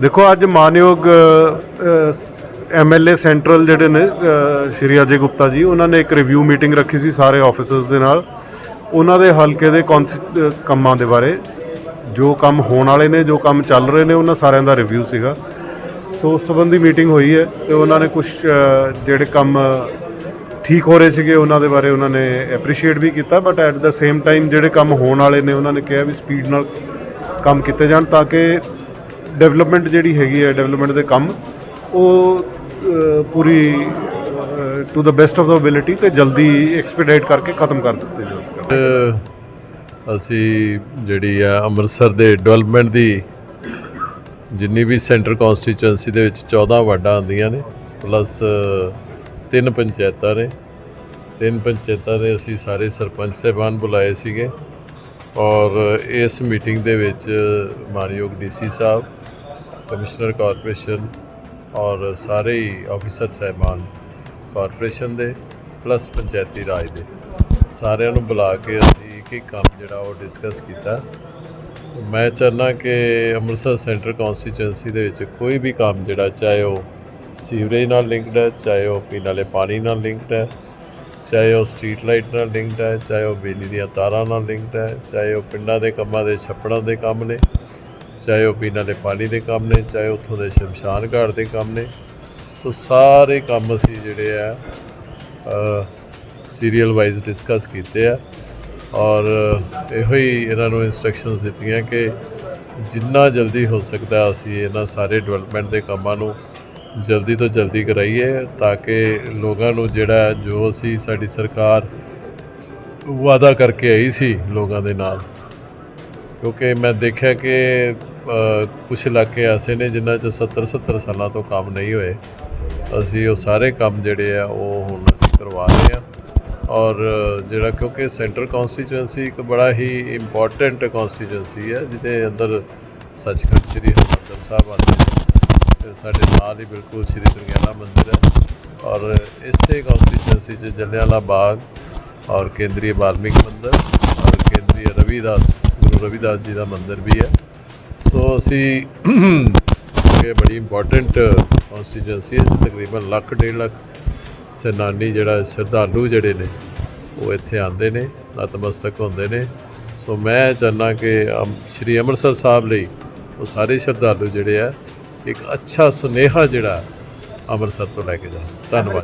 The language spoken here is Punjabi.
ਦੇਖੋ, ਅੱਜ ਮਾਨਯੋਗ ਐਮਐਲਏ ਸੈਂਟਰਲ ਜਿਹੜੇ ਨੇ ਸ਼੍ਰੀ ਅਜੇ ਗੁਪਤਾ ਜੀ, ਉਹਨਾਂ ਨੇ ਇੱਕ ਰਿਵਿਊ ਮੀਟਿੰਗ ਰੱਖੀ ਸੀ ਸਾਰੇ ਆਫਿਸਰਸ ਦੇ ਨਾਲ। ਉਹਨਾਂ ਦੇ ਹਲਕੇ ਦੇ ਕੌਨਸ- ਕੰਮਾਂ ਦੇ ਬਾਰੇ। ਜੋ ਕੰਮ ਹੋਣ ਵਾਲੇ ਨੇ, ਜੋ ਕੰਮ ਚੱਲ ਰਹੇ ਨੇ, ਉਹਨਾਂ ਸਾਰਿਆਂ ਦਾ ਰਿਵਿਊ ਸੀਗਾ। ਸੋ, ਉਸ ਸੰਬੰਧੀ ਮੀਟਿੰਗ ਹੋਈ ਹੈ ਤੇ ਉਹਨਾਂ ਨੇ ਕੁਝ ਜਿਹੜੇ ਕੰਮ ਠੀਕ ਹੋ ਰਹੇ ਸੀਗੇ, ਉਹਨਾਂ ਦੇ ਬਾਰੇ ਉਹਨਾਂ ਨੇ ਐਪਰੀਸ਼ੀਏਟ ਵੀ ਕੀਤਾ but at the same time ਜਿਹੜੇ ਕੰਮ ਹੋਣ ਵਾਲੇ ਨੇ, ਉਹਨਾਂ ਨੇ ਕਿਹਾ ਵੀ ਸਪੀਡ ਨਾਲ ਕੰਮ ਕੀਤੇ ਜਾਣ ਤਾਂ ਕਿ ਡਿਵੈਲਪਮੈਂਟ ਜਿਹੜੀ ਹੈਗੀ ਹੈ, ਡਿਵੈਲਪਮੈਂਟ ਦੇ ਕੰਮ, ਉਹ ਪੂਰੀ to the best of the ability ਤੇ ਜਲਦੀ ਐਕਸਪੀਡਾਈਟ ਕਰਕੇ ਖਤਮ ਕਰ ਦਿੱਤੇ ਜਾ ਸਕਣ। ਅਸੀਂ ਜਿਹੜੀ ਆ ਅੰਮ੍ਰਿਤਸਰ ਦੇ ਡਿਵੈਲਪਮੈਂਟ ਦੀ ਜਿੰਨੀ ਵੀ ਸੈਂਟਰ ਕਨਸਟੀਚੁਐਂਸੀ ਦੇ ਵਿੱਚ 14 ਵਾਰਡਾਂ ਆਉਂਦੀਆਂ ਨੇ ਪਲੱਸ ਤਿੰਨ ਪੰਚਾਇਤਾਂ ਨੇ। ਤਿੰਨ ਪੰਚਾਇਤਾਂ ਦੇ ਅਸੀਂ ਸਾਰੇ ਸਰਪੰਚ ਸਾਹਿਬਾਨ ਬੁਲਾਏ ਸੀਗੇ ਔਰ ਇਸ ਮੀਟਿੰਗ ਦੇ ਵਿੱਚ ਮਾਨਯੋਗ ਡੀਸੀ ਸਾਹਿਬ ਕਮਿਸ਼ਨਰ ਕਾਰਪੋਰੇਸ਼ਨ ਔਰ ਸਾਰੇ ਹੀ ਆਫੀਸਰ ਸਾਹਿਬਾਨ ਕਾਰਪੋਰੇਸ਼ਨ ਦੇ, ਪਲੱਸ ਪੰਚਾਇਤੀ ਰਾਜ ਦੇ। ਸਾਰਿਆਂ ਨੂੰ ਬੁਲਾ ਕੇ ਅਸੀਂ ਇੱਕ ਇੱਕ ਕੰਮ ਜਿਹੜਾ ਉਹ ਡਿਸਕਸ ਕੀਤਾ। ਮੈਂ ਚਾਹੁੰਦਾ ਕਿ ਅੰਮ੍ਰਿਤਸਰ ਸੈਂਟਰ ਕਨਸਟੀਚੁਐਂਸੀ ਦੇ ਵਿੱਚ ਕੋਈ ਵੀ ਕੰਮ ਜਿਹੜਾ, ਚਾਹੇ ਉਹ ਸੀਵਰੇਜ ਨਾਲ ਲਿੰਕਡ ਹੈ, ਚਾਹੇ ਉਹ ਪੀਣ ਵਾਲੇ ਪਾਣੀ ਨਾਲ ਲਿੰਕਡ ਹੈ, ਚਾਹੇ ਉਹ ਸਟਰੀਟ ਲਾਈਟ ਨਾਲ ਲਿੰਕਡ ਹੈ, ਚਾਹੇ ਉਹ ਬਿਜਲੀ ਦੀਆਂ ਤਾਰਾਂ ਨਾਲ ਲਿੰਕਡ ਹੈ, ਚਾਹੇ ਉਹ ਪਿੰਡਾਂ ਦੇ ਕੰਮਾਂ ਦੇ ਛੱਪੜਾਂ ਦੇ ਕੰਮ ਨੇ। ਚਾਹੇ ਉਹ ਪੀਣ ਵਾਲੇ ਪਾਣੀ ਦੇ ਕੰਮ ਨੇ, ਚਾਹੇ ਉੱਥੋਂ ਦੇ ਸ਼ਮਸ਼ਾਨ ਘਾਟ ਦੇ ਕੰਮ ਨੇ। ਸੋ ਸਾਰੇ ਕੰਮ ਅਸੀਂ ਜਿਹੜੇ ਆ ਸੀਰੀਅਲ ਵਾਈਜ਼ ਡਿਸਕਸ ਕੀਤੇ ਆ। ਔਰ ਇਹੋ ਹੀ ਇਹਨਾਂ ਨੂੰ ਇਨਸਟਰਕਸ਼ਨਸ ਦਿੱਤੀਆਂ ਕਿ ਜਿੰਨਾ ਜਲਦੀ ਹੋ ਸਕਦਾ ਅਸੀਂ ਇਹਨਾਂ ਸਾਰੇ ਡਿਵੈਲਪਮੈਂਟ ਦੇ ਕੰਮਾਂ ਨੂੰ ਜਲਦੀ ਤੋਂ ਜਲਦੀ ਕਰਾਈਏ, ਤਾਂ ਕਿ ਲੋਕਾਂ ਨੂੰ ਜਿਹੜਾ ਜੋ ਅਸੀਂ ਸਾਡੀ ਸਰਕਾਰ ਵਾਅਦਾ ਕਰਕੇ ਆਈ ਸੀ ਲੋਕਾਂ ਦੇ ਨਾਲ। ਕਿਉਂਕਿ ਮੈਂ ਦੇਖਿਆ ਕਿ ਕੁਝ ਇਲਾਕੇ ਐਸੇ ਨੇ ਜਿਨ੍ਹਾਂ 'ਚ 70 70 ਸਾਲਾਂ ਤੋਂ ਕੰਮ ਨਹੀਂ ਹੋਏ। ਅਸੀਂ ਉਹ ਸਾਰੇ ਕੰਮ ਜਿਹੜੇ ਆ, ਉਹ ਹੁਣ ਅਸੀਂ ਕਰਵਾ ਰਹੇ ਆ ਔਰ ਜਿਹੜਾ ਕਿਉਂਕਿ ਸੈਂਟਰ ਕਨਸਟੀਚੁਐਂਸੀ ਇੱਕ ਬੜਾ ਹੀ ਇੰਪੋਰਟੈਂਟ ਕਨਸਟੀਚੁਐਂਸੀ ਹੈ, ਜਿਹਦੇ ਅੰਦਰ ਸੱਚਖੰਡ ਸ੍ਰੀ ਹਰਿਮੰਦਰ ਸਾਹਿਬ ਆਉਂਦੇ ਤੇ ਸਾਡੇ ਨਾਲ ਹੀ ਬਿਲਕੁਲ ਸ੍ਰੀ ਦੁਰਗਿਆਨਾ ਮੰਦਿਰ ਹੈ। ਔਰ ਇਸੇ ਕਨਸਟੀਚੁਐਂਸੀ 'ਚ ਜਲਿਆਂਵਾਲਾ ਬਾਗ ਔਰ ਕੇਂਦਰੀ ਬਾਲਮੀਕ ਮੰਦਿਰ ਔਰ ਕੇਂਦਰੀ ਰਵੀਦਾਸ, ਗੁਰੂ ਰਵੀਦਾਸ ਜੀ ਦਾ ਮੰਦਿਰ ਵੀ ਹੈ। ਸੋ ਅਸੀਂ ਇਹ ਬੜੀ ਇੰਪੋਰਟੈਂਟ ਕਨਸਟੀਚੁਐਂਸੀ ਹੈ, ਤਕਰੀਬਨ ਲੱਖ, ਡੇਢ ਲੱਖ ਸੈਨਾਨੀ ਜਿਹੜਾ ਸ਼ਰਧਾਲੂ ਜਿਹੜੇ ਨੇ, ਉਹ ਇੱਥੇ ਆਉਂਦੇ ਨੇ, ਨਤਮਸਤਕ ਹੁੰਦੇ ਨੇ। ਸੋ ਮੈਂ ਚਾਹੁੰਦਾ ਕਿ ਅਮ- ਸ਼੍ਰੀ ਅੰਮ੍ਰਿਤਸਰ ਸਾਹਿਬ ਲਈ ਉਹ ਸਾਰੇ ਸ਼ਰਧਾਲੂ ਜਿਹੜੇ ਆ, ਇੱਕ ਅੱਛਾ ਸੁਨੇਹਾ ਜਿਹੜਾ ਅੰਮ੍ਰਿਤਸਰ ਤੋਂ ਲੈ ਕੇ ਜਾਣ। ਧੰਨਵਾਦ।